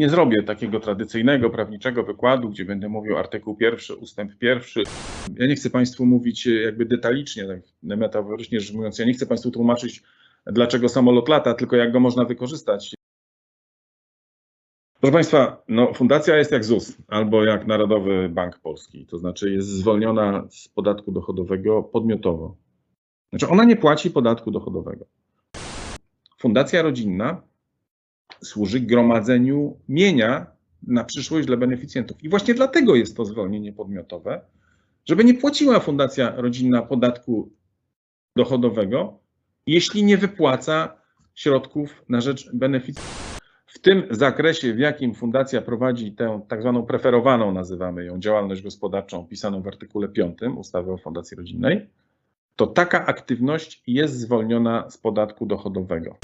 nie zrobię takiego tradycyjnego, prawniczego wykładu, gdzie będę mówił artykuł pierwszy, ustęp pierwszy. Ja nie chcę Państwu mówić e, jakby detalicznie, tak metaforycznie rzecz mówiąc, ja nie chcę Państwu tłumaczyć, dlaczego samolot lata, tylko jak go można wykorzystać. Proszę Państwa, no, fundacja jest jak ZUS albo jak Narodowy Bank Polski, to znaczy jest zwolniona z podatku dochodowego podmiotowo. Znaczy ona nie płaci podatku dochodowego. Fundacja rodzinna służy gromadzeniu mienia na przyszłość dla beneficjentów. I właśnie dlatego jest to zwolnienie podmiotowe, żeby nie płaciła fundacja rodzinna podatku dochodowego, jeśli nie wypłaca środków na rzecz beneficjentów. W tym zakresie, w jakim fundacja prowadzi tę tak zwaną preferowaną, nazywamy ją, działalność gospodarczą opisaną w artykule 5 ustawy o fundacji rodzinnej, to taka aktywność jest zwolniona z podatku dochodowego.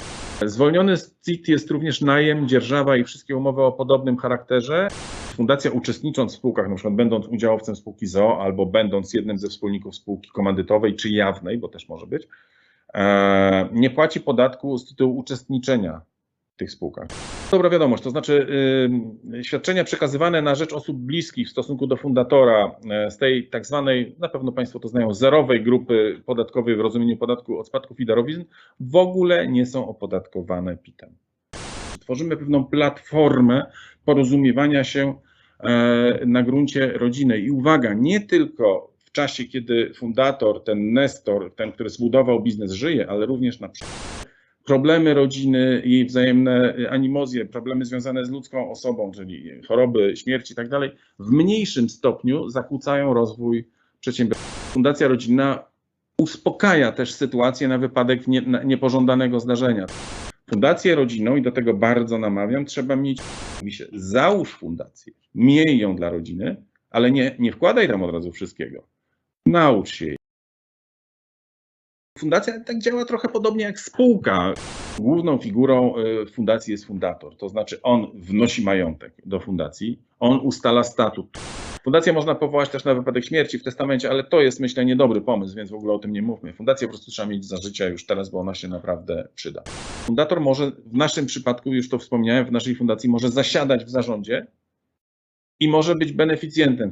Zwolniony z CIT jest również najem, dzierżawa i wszystkie umowy o podobnym charakterze. Fundacja uczestnicząc w spółkach, przykład będąc udziałowcem spółki ZOO albo będąc jednym ze wspólników spółki komandytowej czy jawnej, bo też może być, e, nie płaci podatku z tytułu uczestniczenia tych spółkach. Dobra wiadomość, to znaczy y, świadczenia przekazywane na rzecz osób bliskich w stosunku do fundatora e, z tej tak zwanej, na pewno Państwo to znają, zerowej grupy podatkowej w rozumieniu podatku od spadków i darowizn w ogóle nie są opodatkowane PIT-em. Tworzymy pewną platformę porozumiewania się e, na gruncie rodziny. I uwaga, nie tylko w czasie, kiedy fundator, ten nestor, ten, który zbudował biznes, żyje, ale również na przykład problemy rodziny, jej wzajemne animozje, problemy związane z ludzką osobą, czyli choroby, śmierć i tak dalej, w mniejszym stopniu zakłócają rozwój przedsiębiorstwa. Fundacja rodzinna uspokaja też sytuację na wypadek nie, na, niepożądanego zdarzenia. Fundację rodzinną, i do tego bardzo namawiam, trzeba mieć, mówi się, załóż fundację, miej ją dla rodziny, ale nie, nie wkładaj tam od razu wszystkiego. Naucz się jej. Fundacja tak działa trochę podobnie jak spółka. Główną figurą y, fundacji jest fundator, to znaczy on wnosi majątek do fundacji, on ustala statut. Fundację można powołać też na wypadek śmierci w testamencie, ale to jest myślę niedobry pomysł, więc w ogóle o tym nie mówmy. Fundację po prostu trzeba mieć za życia już teraz, bo ona się naprawdę przyda. Fundator może, w naszym przypadku, już to wspomniałem, w naszej fundacji może zasiadać w zarządzie i może być beneficjentem